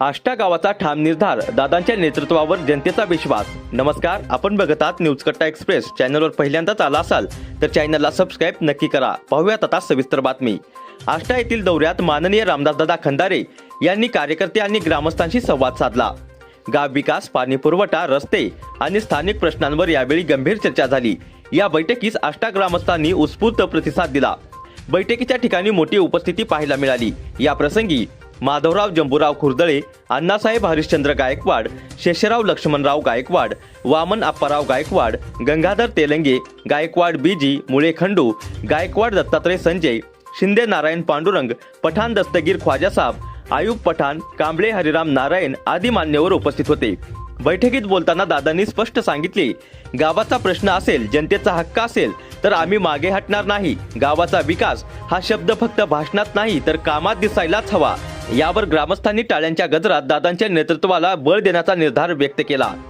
आष्टा गावाचा ठाम निर्धार दादांच्या नेतृत्वावर जनतेचा विश्वास. नमस्कार आपण बघत आहात न्यूज कट्टा एक्सप्रेस. चॅनलवर पहिल्यांदाच आला असाल तर चॅनलला सबस्क्राईब नक्की करा. पाहूयात आता सविस्तर बातमी. आष्टा येथील दौऱ्यात माननीय रामदासदादा खंदारे यांनी कार्यकर्ते आणि ग्रामस्थांशी संवाद साधला. गाव विकास पाणी पुरवठा रस्ते आणि स्थानिक प्रश्नांवर यावेळी गंभीर चर्चा झाली. या बैठकीस आष्टा ग्रामस्थांनी उत्स्फूर्त प्रतिसाद दिला. बैठकीच्या ठिकाणी मोठी उपस्थिती पाहायला मिळाली. या प्रसंगी माधवराव जंबूराव खुर्दळे अण्णासाहेब हरिश्चंद्र गायकवाड शेषराव लक्ष्मणराव गायकवाड वामन आप्पाराव गायकवाड गंगाधर तेलंगे गायकवाड बीजी मुळे खंडू गायकवाड दत्तात्रय संजय शिंदे नारायण पांडुरंग पठाण दस्तगीर ख्वाजासाब आयुब पठाण कांबळे हरिराम नारायण आदी मान्यवर उपस्थित होते. बैठकीत बोलताना दादांनी स्पष्ट सांगितले गावाचा प्रश्न असेल जनतेचा हक्क असेल तर आम्ही मागे हटणार नाही. गावाचा विकास हा शब्द फक्त भाषणात नाही तर कामात दिसायलाच हवा. यावर ग्रामस्थांनी टाळ्यांच्या गजरात दादांच्या नेतृत्वाला बळ देण्याचा निर्धार व्यक्त केला.